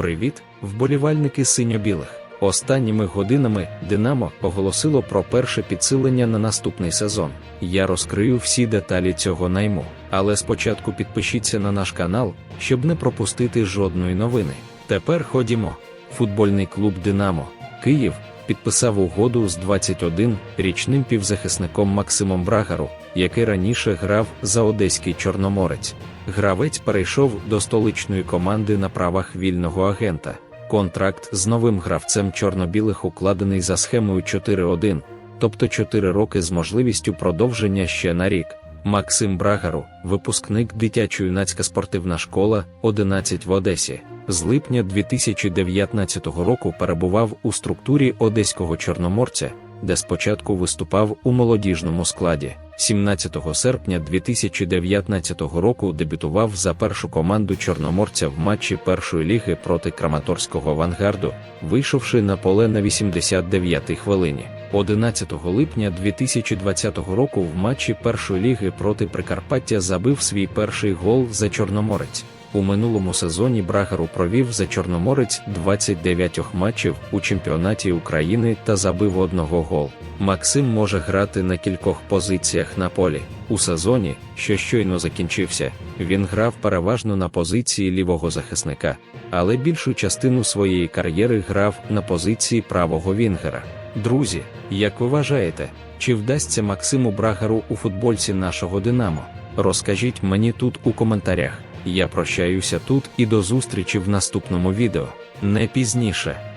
Привіт, вболівальники синьо-білих. Останніми годинами Динамо оголосило про перше підсилення на наступний сезон. Я розкрию всі деталі цього найму. Але спочатку підпишіться на наш канал, щоб не пропустити жодної новини. Тепер ходімо. Футбольний клуб Динамо Київ підписав угоду з 21-річним півзахисником Максимом Брагару, який раніше грав за Одеський Чорноморець. Гравець перейшов до столичної команди на правах вільного агента. Контракт з новим гравцем чорно-білих укладений за схемою 4-1, тобто 4 роки з можливістю продовження ще на рік. Максим Брагару, випускник дитячо-юнацька спортивна школа 11 в Одесі, з липня 2019 року перебував у структурі Одеського Чорноморця, де спочатку виступав у молодіжному складі. 17 серпня 2019 року дебютував за першу команду Чорноморця в матчі першої ліги проти Краматорського авангарду, вийшовши на поле на 89-й хвилині. 11 липня 2020 року в матчі першої ліги проти Прикарпаття забив свій перший гол за Чорноморець. У минулому сезоні Брагару провів за Чорноморець 29 матчів у чемпіонаті України та забив одного гол. Максим може грати на кількох позиціях на полі. У сезоні, що щойно закінчився, він грав переважно на позиції лівого захисника, але більшу частину своєї кар'єри грав на позиції правого вінгера. Друзі, як ви вважаєте, чи вдасться Максиму Брагару у футбольці нашого Динамо? Розкажіть мені тут у коментарях. Я прощаюся тут і до зустрічі в наступному відео. Не пізніше.